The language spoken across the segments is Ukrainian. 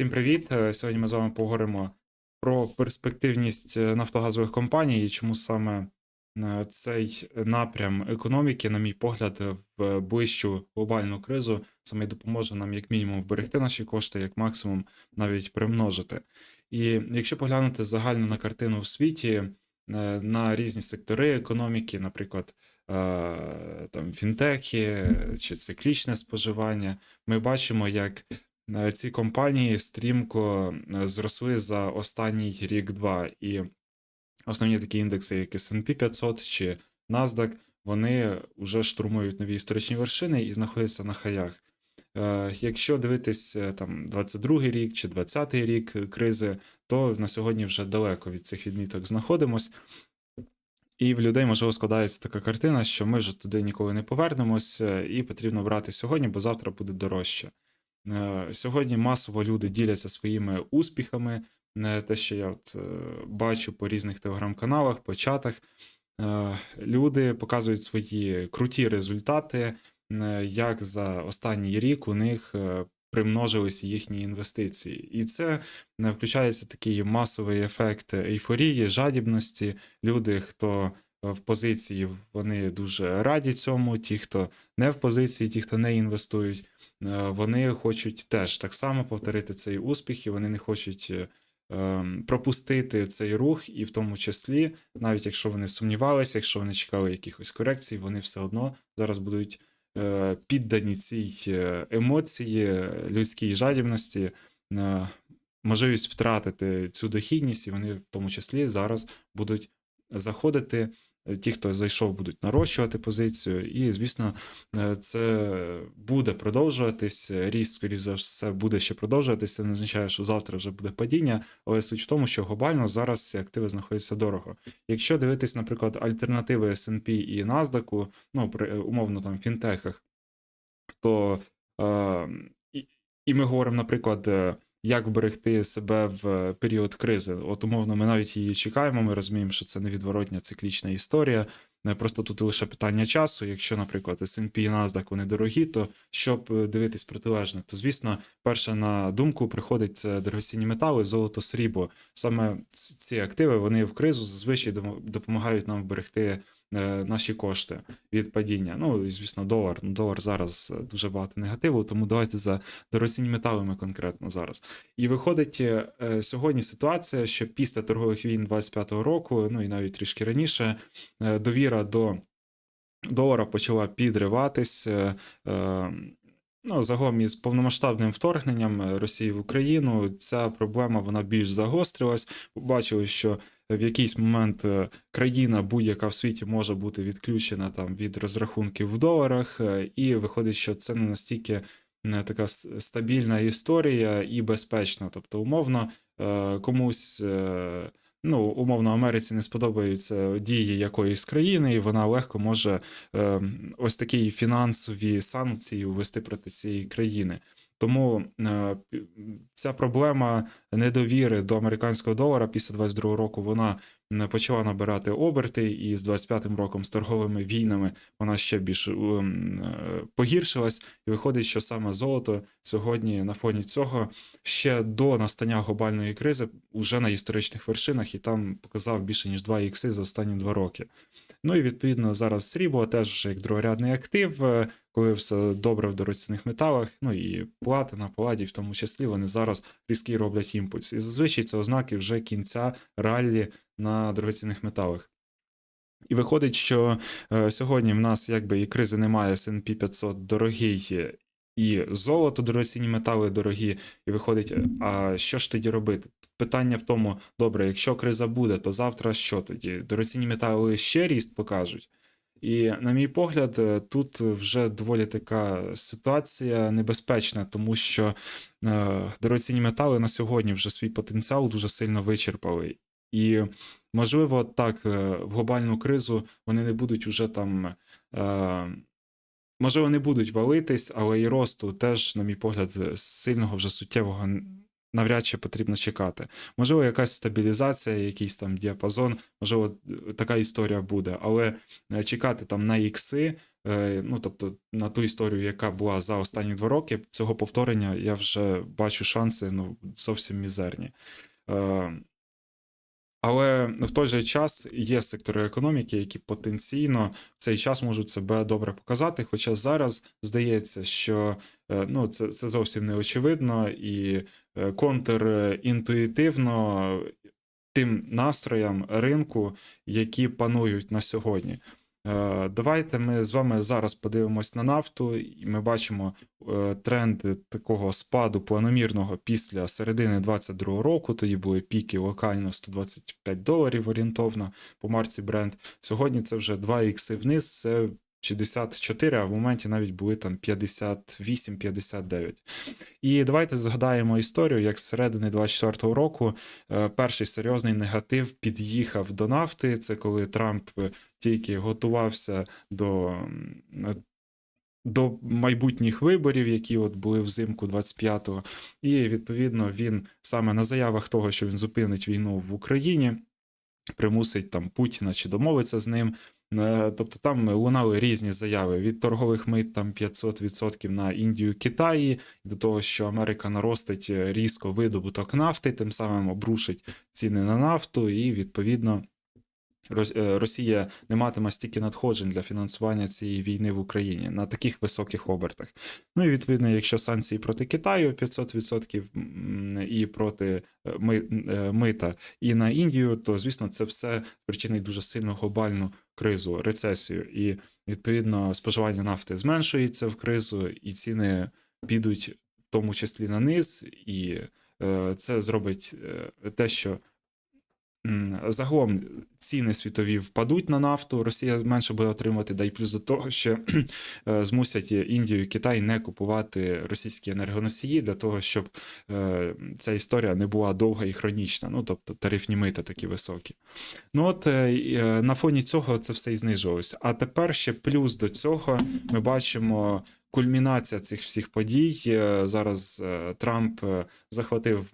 Всім привіт! Е, Сьогодні ми з вами поговоримо про перспективність е, нафтогазових компаній і чому саме е, цей напрям економіки, на мій погляд, в ближчу глобальну кризу саме допоможе нам як мінімум вберегти наші кошти, як максимум навіть примножити. І якщо поглянути загально на картину в світі, на різні сектори економіки, наприклад, там фінтехи чи циклічне споживання, ми бачимо, як ці компанії стрімко е, зросли за останній рік-два. І основні такі індекси, як S&P 500 чи NASDAQ, вони вже штурмують нові історичні вершини і знаходяться на хаях. Е, Якщо дивитись е, там 22-й рік чи 20-й рік кризи, то на сьогодні вже далеко від цих відміток знаходимось. І в людей, можливо, складається така картина, що ми вже туди ніколи не повернемось, е, і потрібно брати сьогодні, бо завтра буде дорожче. Е, Сьогодні масово люди діляться своїми успіхами. Е, Те, що я от е, бачу по різних телеграм-каналах, по чатах. Люди показують свої круті результати, як за останній рік у них примножилися їхні інвестиції. І це включається такий масовий ефект ейфорії, жадібності. Люди, хто в позиції, вони дуже раді цьому. Ті, хто не в позиції, ті, хто не інвестують, е, вони хочуть теж так само повторити цей успіх, і вони не хочуть е, ем, пропустити цей рух, і в тому числі, навіть якщо вони сумнівалися, якщо вони чекали якихось корекцій, вони все одно зараз будуть е, піддані цій емоції, людській жадібності. Можливість втратити цю дохідність, і вони в тому числі зараз будуть заходити. Е, Ті, хто зайшов, будуть нарощувати позицію, і, звісно, е, це буде продовжуватись. Ріст, скоріше за все, буде ще продовжуватися. Це не означає, що завтра вже буде падіння, але суть в тому, що глобально зараз ці активи знаходяться дорого. Якщо дивитись, наприклад, альтернативи S&P і NASDAQ, ну, при умовно там фінтехах, то е, і ми говоримо, наприклад. Як вберегти себе в е, період кризи. От умовно, ми навіть її чекаємо. Ми розуміємо, що це невідворотня циклічна історія. Е, Просто тут лише питання часу. Якщо, наприклад, S&P і NASDAQ вони дорогі, то щоб е, дивитись протилежне, то звісно, перше на думку приходить це дорогоцінні метали, золото, срібло. Саме ці активи вони в кризу зазвичай допомагають нам вберегти наші кошти від падіння. Ну і звісно, долар. Ну, долар зараз е, дуже багато негативу, тому давайте за дорогоцінні металами конкретно зараз. І виходить е, е, сьогодні ситуація, що після торгових війн 25-го року, ну і навіть трішки раніше, е, довіра до долара почала підриватись. е, е, Ну, загалом із повномасштабним вторгненням е, Росії в Україну ця проблема вона більш загострилась. Побачили, що в якийсь момент е, країна будь-яка в світі може бути відключена там від розрахунків в доларах, е, і виходить, що це не настільки не така стабільна історія і безпечна. Тобто, умовно, е, комусь. Ну, умовно, Америці не сподобаються дії якоїсь країни, і вона легко може е, ось такі фінансові санкції ввести проти цієї країни. Тому е, ця проблема недовіри до американського долара після 22 року вона почала набирати оберти, і з 25-м роком з торговими війнами вона ще більш е, погіршилась. І виходить, що саме золото сьогодні на фоні цього ще до настання глобальної кризи вже на історичних вершинах, і там показав більше ніж 2 ікси за останні два роки. Ну і відповідно зараз срібло теж як другорядний актив, е, коли все добре в дорогоцінних металах. Ну і платина, паладі, в тому числі, вони зараз різкий роблять імпульс. І зазвичай це ознаки вже кінця раллі на дорогоцінних металах. І виходить, що е, сьогодні в нас якби і кризи немає, S&P 500 дорогий, і золото, дорогоцінні метали дорогі. І виходить, а що ж тоді робити? Питання в тому, добре, якщо криза буде, то завтра що тоді? Дорогоцінні метали ще ріст покажуть. І, на мій погляд, е, тут вже доволі така ситуація небезпечна, тому що е, дорогоцінні метали на сьогодні вже свій потенціал дуже сильно вичерпали. І, можливо, так, е, в глобальну кризу вони не будуть уже там. Е, можливо, не будуть валитись, але і росту теж, на мій погляд, сильного вже суттєвого навряд чи потрібно чекати. Можливо, якась стабілізація, якийсь там діапазон, можливо, така історія буде, але е, чекати там на ікси е, ну тобто на ту історію, яка була за останні два роки, цього повторення я вже бачу шанси ну, зовсім мізерні. Е, але в той же час є сектори економіки, які потенційно в цей час можуть себе добре показати. Хоча зараз здається, що е, ну, це, це зовсім не очевидно і е, контрінтуїтивно тим настроям ринку, які панують на сьогодні. Е, Давайте ми з вами зараз подивимось на нафту, і ми бачимо тренд тренди такого спаду планомірного після середини 22 року. Тоді були піки локально 125 доларів орієнтовно по марці бренд. Сьогодні це вже 2 ікси вниз. Це 64, а в моменті навіть були там 58-59. І давайте згадаємо історію, як з середини 24-го року е, перший серйозний негатив під'їхав до нафти. Це коли Трамп е, тільки готувався до. е, До майбутніх виборів, які от були взимку 25-го, і відповідно він саме на заявах того, що він зупинить війну в Україні, примусить там Путіна чи домовиться з ним. Е, Тобто там лунали різні заяви від торгових мит там 500% на Індію, Китаї, до того, що Америка наростить е, різко видобуток нафти, тим самим обрушить ціни на нафту, і відповідно е, Росія не матиме стільки надходжень для фінансування цієї війни в Україні на таких високих обертах. Ну і відповідно, якщо санкції проти Китаю 500% і проти мита і на Індію, то звісно це все спричинить дуже сильну глобальну кризу, рецесію. І відповідно споживання нафти зменшується в кризу, і ціни підуть в тому числі на низ, і е, це зробить е, те, що загалом ціни світові впадуть на нафту, Росія менше буде отримувати, да й плюс до того, що е, змусять Індію і Китай не купувати російські енергоносії для того, щоб е, ця історія не була довга і хронічна. Ну тобто тарифні мита такі високі. Ну от е, на фоні цього це все і знижувалося. А тепер ще плюс до цього ми бачимо. Кульмінація цих всіх подій Е, зараз е, Трамп е, захватив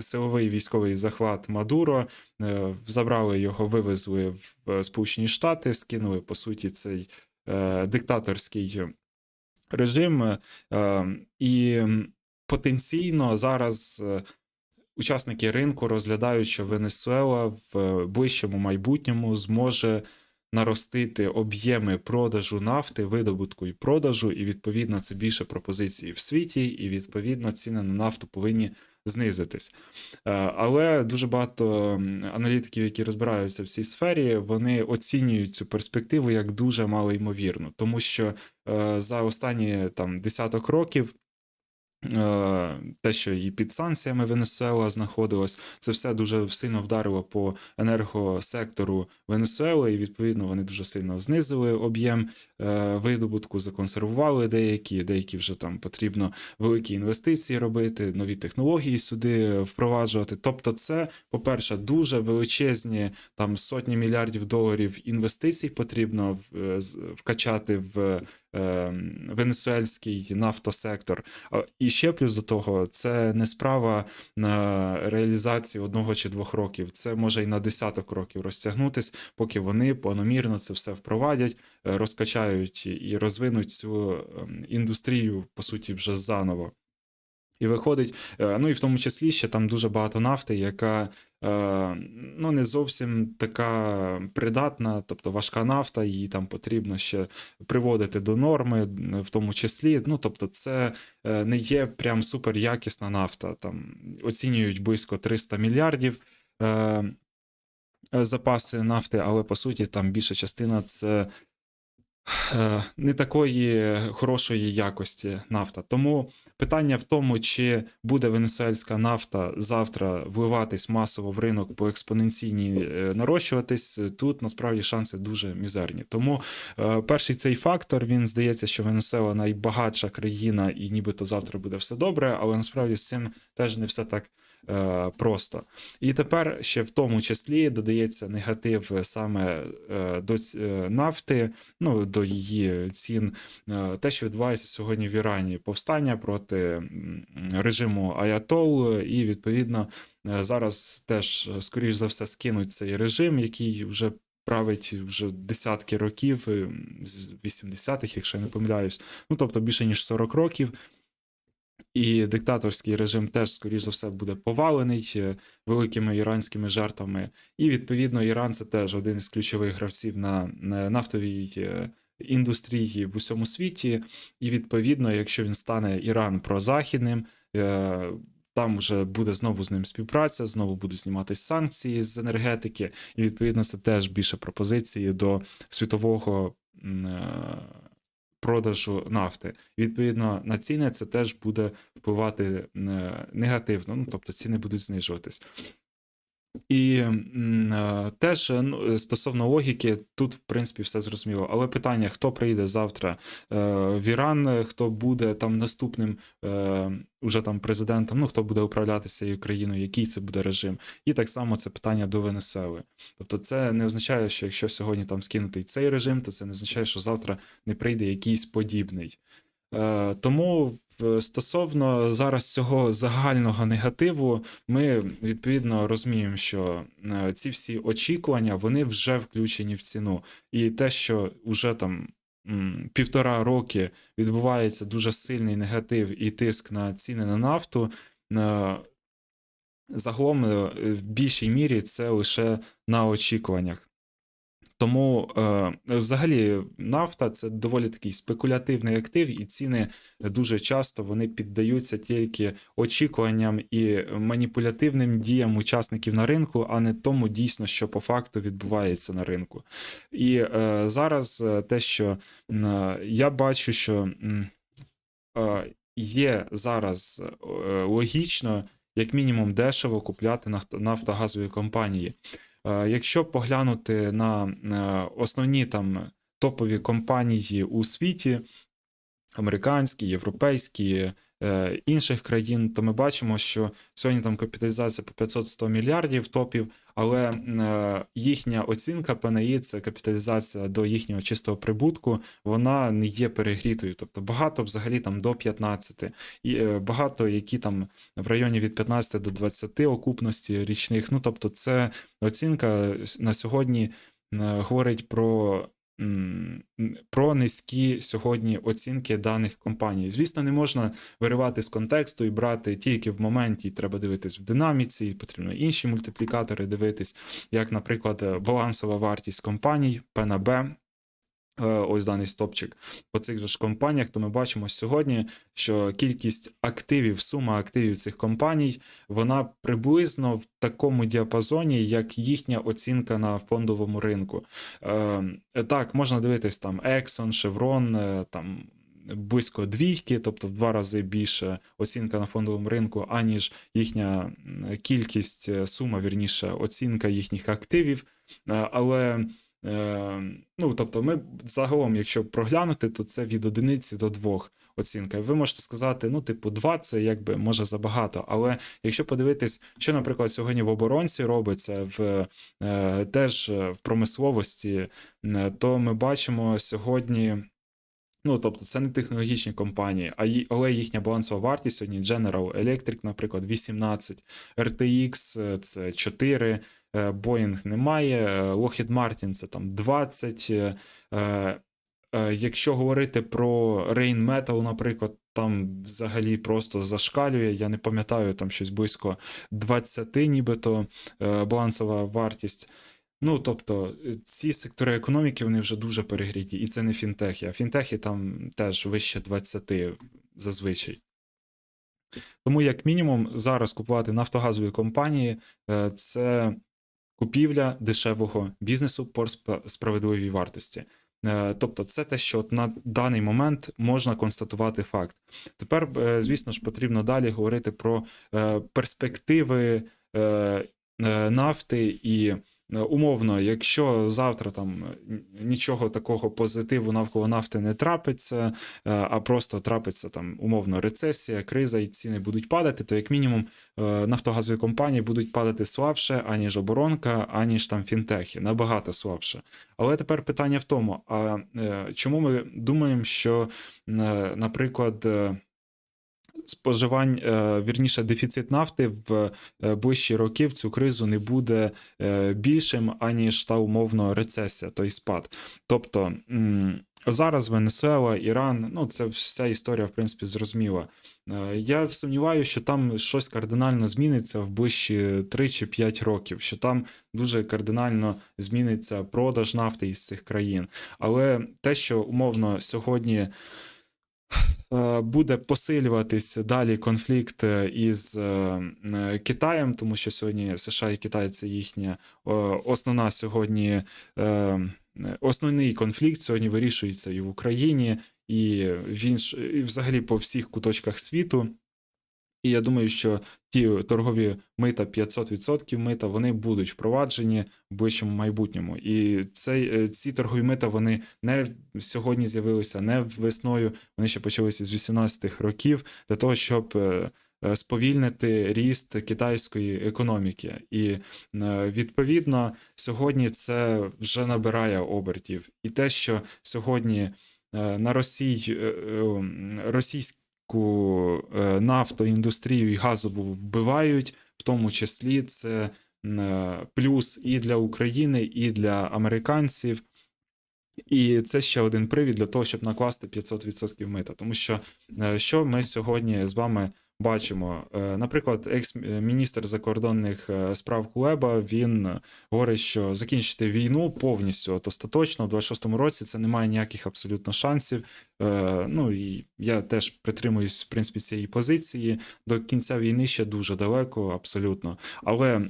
силовий військовий захват Мадуро, забрали його, вивезли в Сполучені Штати, скинули по суті цей диктаторський режим. е, е, І потенційно зараз учасники ринку розглядають, що Венесуела в ближчому майбутньому зможе наростити об'єми продажу нафти, видобутку і продажу, і відповідно це більше пропозицій в світі, і відповідно ціни на нафту повинні знизитись. Е, Але дуже багато аналітиків, які розбираються в цій сфері, вони оцінюють цю перспективу як дуже малоймовірну, тому що е, за останні там десяток років. Е, Те, що і під санкціями Венесуела знаходилось, це все дуже сильно вдарило по енергосектору Венесуели, і відповідно вони дуже сильно знизили об'єм е, видобутку, законсервували деякі, деякі вже там потрібно великі інвестиції робити, нові технології сюди впроваджувати. Тобто, це, по-перше, дуже величезні там сотні мільярдів доларів інвестицій потрібно е, вкачати в е, венесуельський нафтосектор. І ще плюс до того, це не справа на реалізації одного чи двох років. Це може і на десяток років розтягнутись, поки вони планомірно це все впровадять, е, розкачають і розвинуть цю ем, індустрію, по суті, вже заново. І виходить, е, ну і в тому числі ще там дуже багато нафти, яка е, ну, не зовсім така придатна, тобто важка нафта, її там потрібно ще приводити до норми, в тому числі. Ну, тобто, це е, не є прям супер якісна нафта. Там оцінюють близько 300 мільярдів е, е, запаси нафти, але по суті там більша частина це е, не такої хорошої якості нафта. Тому питання в тому, чи буде венесуельська нафта завтра вливатись масово в ринок по експоненційній е, нарощуватись, тут насправді шанси дуже мізерні. Тому е, перший цей фактор він здається, що Венесуела найбагатша країна, і нібито завтра буде все добре, але насправді з цим теж не все так. Е, Просто і тепер ще в тому числі додається негатив саме е, до е, нафти, ну до її цін. Е, Те, що відбувається сьогодні в Ірані, повстання проти режиму Аятол, і відповідно е, зараз теж, скоріш за все, скинуть цей режим, який вже править вже десятки років, з 80-х, якщо я не помиляюсь. Ну тобто більше ніж 40 років. І диктаторський режим теж, скоріш за все, буде повалений великими іранськими жертвами. І відповідно Іран це теж один із ключових гравців на, на нафтовій е, індустрії в усьому світі. І відповідно, якщо він стане Іран прозахідним, е, там вже буде знову з ним співпраця, знову будуть зніматися санкції з енергетики, і відповідно це теж більше пропозиції до світового е, продажу нафти. Відповідно на ціни це теж буде впливати е, негативно, ну тобто ціни будуть знижуватись. І е, теж е, ну, стосовно логіки, тут в принципі все зрозуміло. Але питання: хто прийде завтра е, в Іран, е, хто буде там наступним е, уже там президентом, ну хто буде управляти цією країною, який це буде режим. І так само це питання до Венесуели. Тобто, це не означає, що якщо сьогодні там скинутий цей режим, то це не означає, що завтра не прийде якийсь подібний. Е, Тому е, стосовно зараз цього загального негативу, ми відповідно розуміємо, що е, ці всі очікування вони вже включені в ціну. І те, що вже там півтора роки відбувається дуже сильний негатив і тиск на ціни на нафту. Загалом в більшій мірі це лише на очікуваннях. Тому е, взагалі нафта це доволі такий спекулятивний актив, і ціни дуже часто вони піддаються тільки очікуванням і маніпулятивним діям учасників на ринку, а не тому дійсно, що по факту відбувається на ринку. І е, зараз е, те, що я бачу, що є зараз логічно, як мінімум, дешево купляти нафто- нафтогазові компанії. Е, Якщо поглянути на е, основні там топові компанії у світі, американські, європейські, інших країн, то ми бачимо, що сьогодні там капіталізація по 500-100 мільярдів топів, але е, їхня оцінка ПНІ, це капіталізація до їхнього чистого прибутку, вона не є перегрітою. Тобто багато взагалі там до 15, і е, багато, які там в районі від 15 до 20 окупності річних. Ну тобто, це оцінка на сьогодні е, говорить про. Про низькі сьогодні оцінки даних компаній. Звісно, не можна виривати з контексту і брати тільки в моменті. Треба дивитись в динаміці, потрібно інші мультиплікатори дивитись, як, наприклад, балансова вартість компаній е, ось даний стопчик по цих же ж компаніях, то ми бачимо сьогодні, що кількість активів, сума активів цих компаній, вона приблизно в такому діапазоні, як їхня оцінка на фондовому ринку. Е, так, можна дивитись там Exxon, Chevron, е, там. Близько двійки, тобто в два рази більше оцінка на фондовому ринку, аніж їхня кількість, е, сума, вірніше, оцінка їхніх активів. Е, Але Е, ну, тобто, ми загалом, якщо проглянути, то це від одиниці до двох оцінка. Ви можете сказати, ну, типу, два це якби може забагато. Але якщо подивитись, що, наприклад, сьогодні в оборонці робиться в е, теж е, в промисловості, е, то ми бачимо сьогодні. Ну, тобто, це не технологічні компанії, а ї- але їхня балансова вартість сьогодні General Electric, наприклад, 18, RTX це 4, е, Boeing немає, е, Lockheed Martin це там 20. е, е, е, Якщо говорити про Rain Metal, наприклад, там взагалі просто зашкалює. Я не пам'ятаю, там щось близько 20, нібито е, балансова вартість. Ну, тобто, е, ці сектори економіки вони вже дуже перегріті, і це не фінтехи. А фінтехи там теж вище 20 зазвичай. Тому, як мінімум, зараз купувати нафтогазові компанії е, це купівля дешевого бізнесу по справедливій вартості. Е, Тобто, це те, що от на даний момент можна констатувати факт. Тепер, е, звісно ж, потрібно далі говорити про е, перспективи нафти і умовно, якщо завтра там нічого такого позитиву навколо нафти не трапиться, е, а просто трапиться там умовно рецесія, криза і ціни будуть падати, то як мінімум е, нафтогазові компанії будуть падати слабше, аніж оборонка, аніж там фінтехи, набагато слабше. Але тепер питання в тому: а е, чому ми думаємо, що, е, наприклад, е, споживань, е, вірніше, дефіцит нафти в е, ближчі роки в цю кризу не буде е, більшим, аніж та умовно рецесія, той спад. Тобто зараз Венесуела, Іран, ну це вся історія, в принципі, зрозуміла. Я сумніваюся, що там щось кардинально зміниться в ближчі 3 чи 5 років, що там дуже кардинально зміниться продаж нафти із цих країн. Але те, що умовно сьогодні буде посилюватись далі конфлікт е, із е, е, Китаєм, тому що сьогодні США і Китай це їхня е, основна сьогодні. е, Основний конфлікт сьогодні вирішується і в Україні, і в інш... і взагалі по всіх куточках світу. І я думаю, що ті торгові мита 500% мита вони будуть впроваджені в ближчому майбутньому. І цей, е, ці торгові мита вони не сьогодні з'явилися, не весною. Вони ще почалися з 18-х років для того, щоб е, е, сповільнити ріст китайської економіки. І відповідно сьогодні це вже набирає обертів. І те, що сьогодні на Росії російські нафтоіндустрію і газову вбивають, в тому числі це е, плюс і для України, і для американців. І це ще один привід для того, щоб накласти 500% мита. Тому що е, що ми сьогодні з вами бачимо? Е, Наприклад, екс-міністр закордонних е, справ Кулеба він говорить, що закінчити війну повністю от остаточно в 26-му році це не має ніяких абсолютно шансів. Е, Ну і я теж притримуюсь в принципі цієї позиції. До кінця війни ще дуже далеко, абсолютно. Але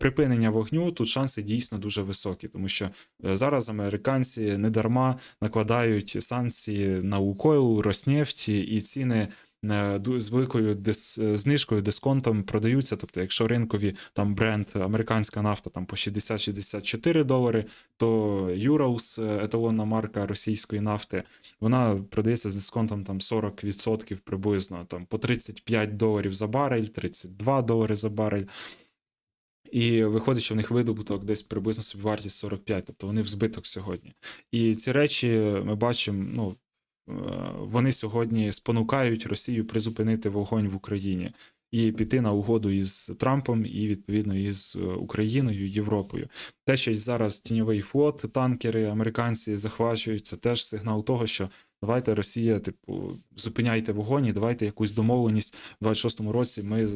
припинення вогню тут шанси дійсно дуже високі, тому що зараз американці недарма накладають санкції на Лукойл, Роснефть, і ціни. Е, З великою дис... е, знижкою, дисконтом продаються. Тобто, якщо ринкові там бренд американська нафта там по 60-64 долари, то Urals, е, еталонна марка російської нафти, вона продається з дисконтом там 40% приблизно, там по 35 доларів за барель, 32 долари за барель. І виходить, що в них видобуток десь приблизно собівартість 45, тобто вони в збиток сьогодні. І ці речі ми бачимо, ну, вони сьогодні спонукають Росію призупинити вогонь в Україні і піти на угоду із Трампом і відповідно із е, Україною, Європою. Те, що зараз тіньовий флот, танкери, американці захвачують, це теж сигнал того, що давайте Росія, типу, зупиняйте вогонь, і давайте якусь домовленість в 26-му році ми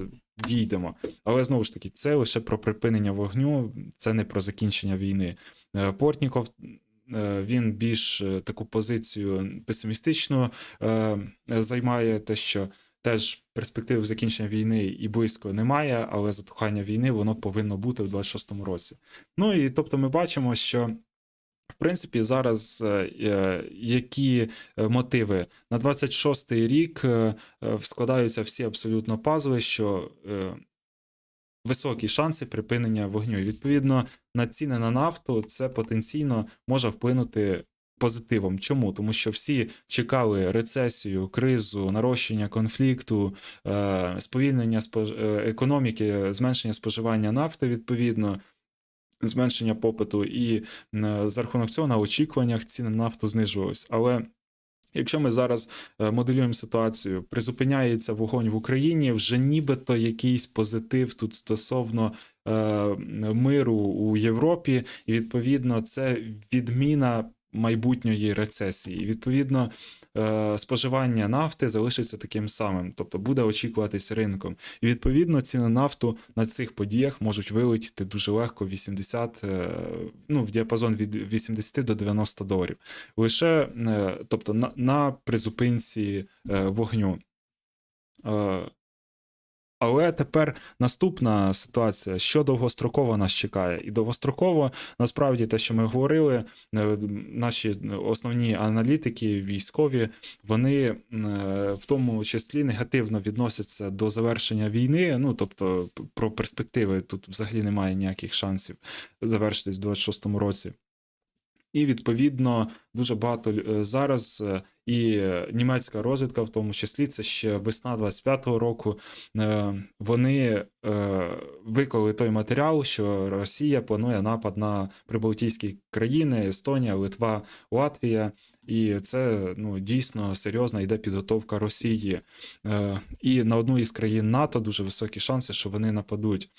дійдемо. Але знову ж таки, це лише про припинення вогню, це не про закінчення війни. Е, Портніков. Е, Він більш е, таку позицію песимістичну е, займає те, що теж перспектив закінчення війни і близько немає, але затухання війни воно повинно бути в 26-му році. Ну і тобто ми бачимо, що в принципі зараз які мотиви на 26-й рік складаються всі абсолютно пазли, що високі шанси припинення вогню. І відповідно на ціни на нафту це потенційно може вплинути позитивом. Чому? Тому що всі чекали рецесію, кризу, нарощення конфлікту, е, сповільнення е, економіки, зменшення споживання нафти відповідно. Зменшення попиту, і е, за рахунок цього на очікуваннях ціни на нафту знижувались. Але Якщо ми зараз е, моделюємо ситуацію, призупиняється вогонь в Україні, вже нібито якийсь позитив тут стосовно е, миру у Європі, і відповідно це відміна майбутньої рецесії. Відповідно, е, споживання нафти залишиться таким самим, тобто буде очікуватись ринком. І відповідно ціни нафту на цих подіях можуть вилетіти дуже легко 80, е, ну, в діапазон від 80 до 90 доларів лише е, тобто на, на призупинці вогню. Але тепер наступна ситуація, що довгостроково нас чекає. І довгостроково, насправді, те, що ми говорили, е, наші основні аналітики, військові, вони е, в тому числі негативно відносяться до завершення війни. Ну тобто, про перспективи тут взагалі немає ніяких шансів завершитись в 26-му році. І відповідно дуже багато е, зараз і німецька розвідка, в тому числі, це ще весна 25-го року. е, Вони е, виклали той матеріал, що Росія планує напад на прибалтійські країни: Естонія, Литва, Латвія. І це ну дійсно серйозна йде підготовка Росії. Е, І на одну із країн НАТО дуже високі шанси, що вони нападуть.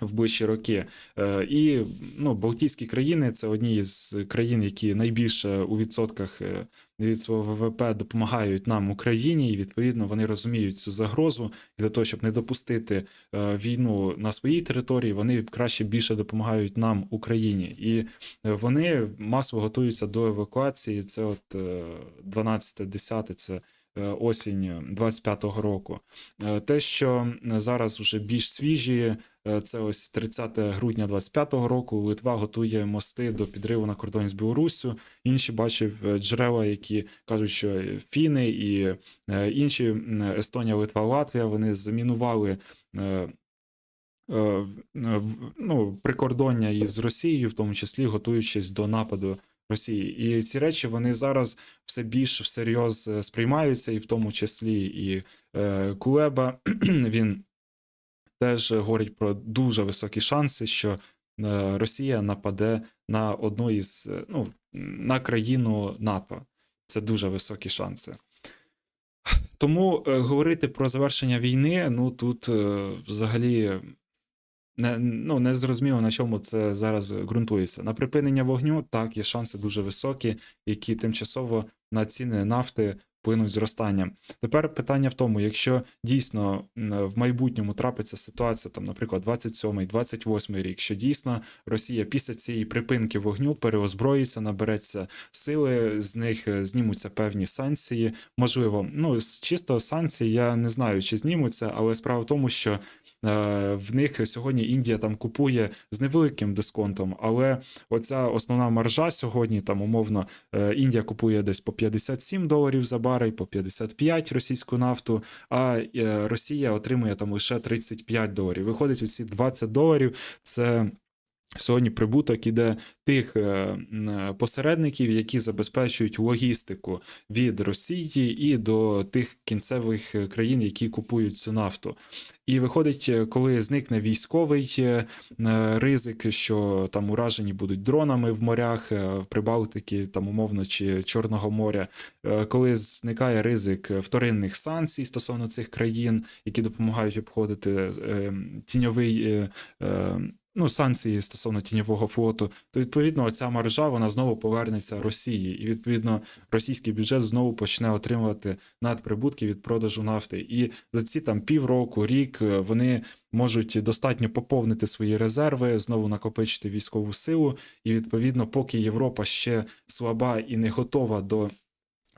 В ближчі роки. Е, І ну, Балтійські країни це одні з країн, які найбільше у відсотках е, від свого ВВП допомагають нам Україні, і відповідно вони розуміють цю загрозу. І для того, щоб не допустити е, війну на своїй території, вони краще більше допомагають нам, Україні. І вони масово готуються до евакуації. Це от 12-10, це осінь 25-го року. Е, Те, що зараз вже більш свіжі. Е, Це ось 30 грудня 25-го року. Литва готує мости до підриву на кордоні з Білоруссю. Інші бачив е, джерела, які кажуть, що фіни і е, інші Естонія, Литва, Латвія вони замінували. е, е, е, ну, прикордоння із Росією, в тому числі готуючись до нападу Росії. І ці речі вони зараз все більш всерйоз е, сприймаються, і в тому числі і е, Кулеба він теж говорить про дуже високі шанси, що е, Росія нападе на одну із е, ну, на країну НАТО. Це дуже високі шанси. Тому е, говорити про завершення війни, ну тут е, взагалі не, ну, не зрозуміло, на чому це зараз ґрунтується. На припинення вогню так є шанси дуже високі, які тимчасово на ціни нафти вплинуть зростанням. Тепер питання в тому, якщо дійсно в майбутньому трапиться ситуація, там, наприклад, 27-й, 28-й рік, що дійсно Росія після цієї припинки вогню переозброїться, набереться сили, з них е, знімуться певні санкції. Можливо, ну з чисто санкцій я не знаю, чи знімуться, але справа в тому, що е, в них сьогодні Індія там купує з невеликим дисконтом, але оця основна маржа сьогодні, там умовно, е, Індія купує десь по 57 доларів за барель, по 55 російську нафту, а е, Росія отримує там лише 35 доларів. Виходить, оці 20 доларів це. Сьогодні прибуток іде тих е, посередників, які забезпечують логістику від Росії і до тих кінцевих е, країн, які купують цю нафту. І виходить, е, коли зникне військовий ризик, що там уражені будуть дронами в морях, Прибалтики, там умовно чи Чорного моря, коли зникає ризик вторинних санкцій стосовно цих країн, які допомагають обходити тіньовий. Ну, санкції стосовно тіньового флоту, то відповідно оця маржа вона знову повернеться Росії, і відповідно російський бюджет знову почне отримувати надприбутки від продажу нафти. І за ці там півроку, рік е, вони можуть достатньо поповнити свої резерви, знову накопичити військову силу. І відповідно, поки Європа ще слаба і не готова до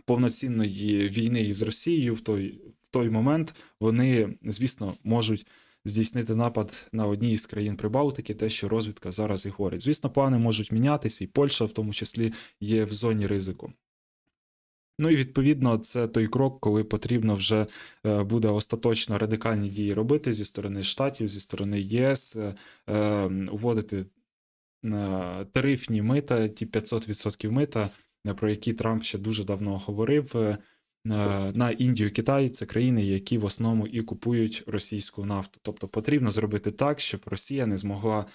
повноцінної війни із Росією, в той, в той момент вони, звісно, можуть здійснити напад на одній із країн Прибалтики, те, що розвідка зараз і говорить. Звісно, плани можуть мінятися, і Польща в тому числі є в зоні ризику. Ну і відповідно, це той крок, коли потрібно вже е, буде остаточно радикальні дії робити зі сторони Штатів, зі сторони ЄС, е, е, уводити е, тарифні мита, ті 500% мита, про які Трамп ще дуже давно говорив. На Індію, Китай це країни, які в основному і купують російську нафту. Тобто потрібно зробити так, щоб Росія не змогла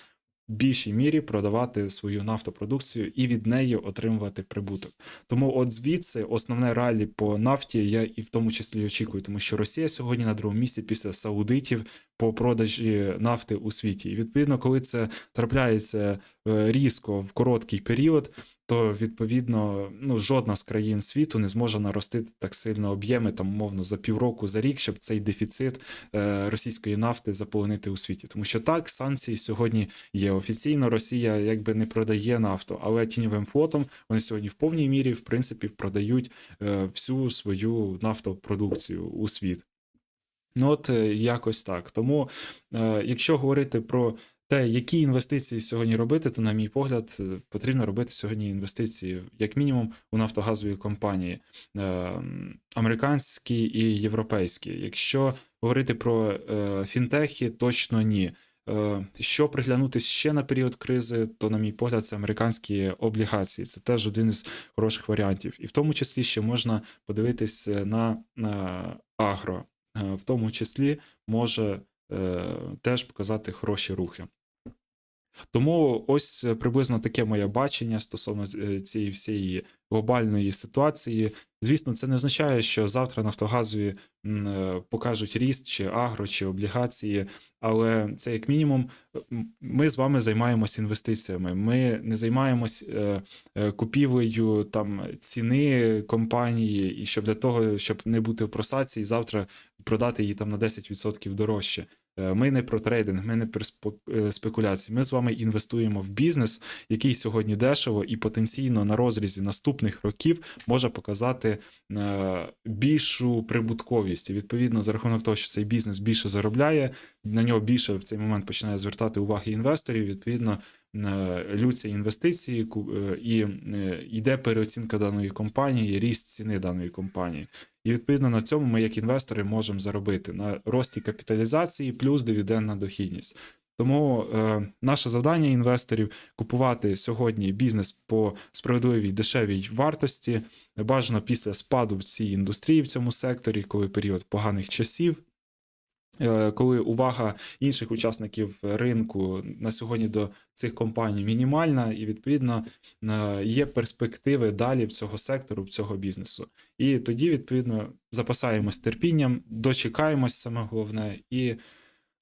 в більшій мірі продавати свою нафтопродукцію і від неї отримувати прибуток. Тому, от звідси основне ралі по нафті я і в тому числі очікую, тому що Росія сьогодні на другому місці після саудитів по продажі нафти у світі. І відповідно, коли це трапляється е, різко в короткий період, то відповідно ну, жодна з країн світу не зможе наростити так сильно об'єми, там умовно за півроку, за рік, щоб цей дефіцит е, російської нафти заполонити у світі. Тому що так, санкції сьогодні є офіційно. Росія якби не продає нафту, але тіньовим флотом вони сьогодні в повній мірі в принципі продають е, всю свою нафтопродукцію у світ. Ну, от е, якось так. Тому, е, якщо говорити про те, які інвестиції сьогодні робити, то, на мій погляд, е, потрібно робити сьогодні інвестиції, як мінімум, у нафтогазові компанії, е, американські і європейські. Якщо говорити про е, фінтехи, точно ні. що приглянутись ще на період кризи, то, на мій погляд, це американські облігації. Це теж один із хороших варіантів. І в тому числі ще можна подивитись на, на агро, в тому числі може теж показати хороші рухи. Тому ось е, приблизно таке моє бачення стосовно е, цієї всієї глобальної ситуації. Звісно, це не означає, що завтра нафтогазові е, покажуть ріст, чи агро, чи облігації, але це як мінімум. Ми з вами займаємося інвестиціями. Ми не займаємось е, е, купівлею там ціни компанії, і щоб для того, щоб не бути в просаці, і завтра продати її там на 10% дорожче. Е, Ми не про трейдинг, ми не про е, спекуляції. Ми з вами інвестуємо в бізнес, який сьогодні дешево і потенційно на розрізі наступних років може показати е, більшу прибутковість. І відповідно, за рахунок того, що цей бізнес більше заробляє, на нього більше в цей момент починає звертати уваги інвесторів. Відповідно, лються інвестиції е, і е, йде переоцінка даної компанії, ріст ціни даної компанії. І відповідно на цьому ми, як інвестори, можемо заробити на рості капіталізації плюс дивідендна дохідність. Тому е, наше завдання інвесторів купувати сьогодні бізнес по справедливій дешевій вартості, бажано після спаду в цій індустрії в цьому секторі, коли період поганих часів. Е, Коли увага інших учасників ринку на сьогодні до цих компаній мінімальна, і відповідно е, є перспективи далі в цього сектору, в цього бізнесу. І тоді, відповідно, запасаємось терпінням, дочекаємось саме головне і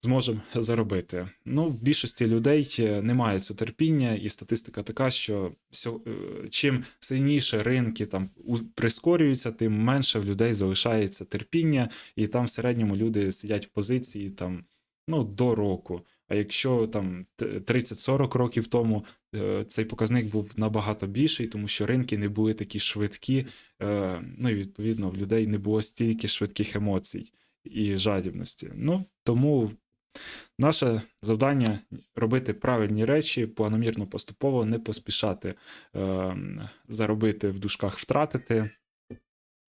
зможемо заробити. Ну, в більшості людей е, немає цього терпіння, і статистика така, що е, чим сильніше ринки там прискорюються, тим менше в людей залишається терпіння, і там в середньому люди сидять в позиції там ну, до року. А якщо там 30-40 років тому е, цей показник був набагато більший, тому що ринки не були такі швидкі, ну і відповідно в людей не було стільки швидких емоцій і жадібності. Ну тому наше завдання робити правильні речі, планомірно поступово, не поспішати е, заробити в дужках втратити.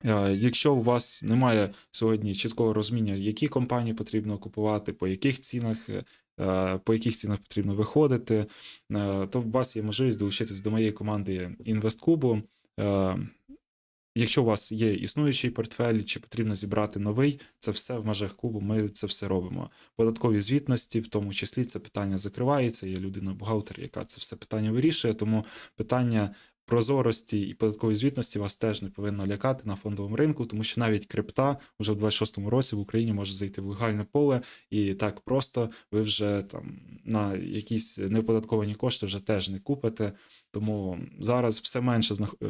Е, Якщо у вас немає сьогодні чіткого розуміння, які компанії потрібно купувати, по яких цінах, е, по яких цінах потрібно виходити, е, то у вас є можливість долучитись до моєї команди інвесткубу. Якщо у вас є існуючий портфель, чи потрібно зібрати новий, це все в межах клубу. Ми це все робимо. Податкові звітності, в тому числі, це питання закривається. Є людина-бухгалтер, яка це все питання вирішує. Тому питання прозорості і податкової звітності вас теж не повинно лякати на фондовому ринку, тому що навіть крипта вже в 26-му році в Україні може зайти в легальне поле, і так просто ви вже там на якісь неоподатковані кошти вже теж не купите. Тому зараз все менше е,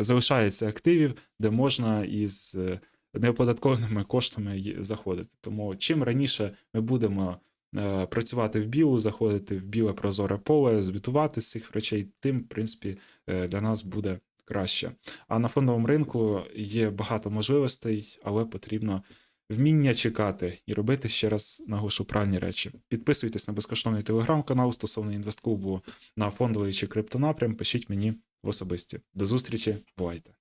залишається активів, де можна із е, неоподаткованими коштами заходити. Тому чим раніше ми будемо е, працювати в білу, заходити в біле прозоре поле, звітувати з цих речей, тим, в принципі, е, для нас буде краще. А на фондовому ринку є багато можливостей, але потрібно вміння чекати і робити ще раз наголошу правильні речі. Підписуйтесь на безкоштовний телеграм-канал стосовно інвестклубу на фондовий чи криптонапрям. Пишіть мені в особисті. До зустрічі, бувайте!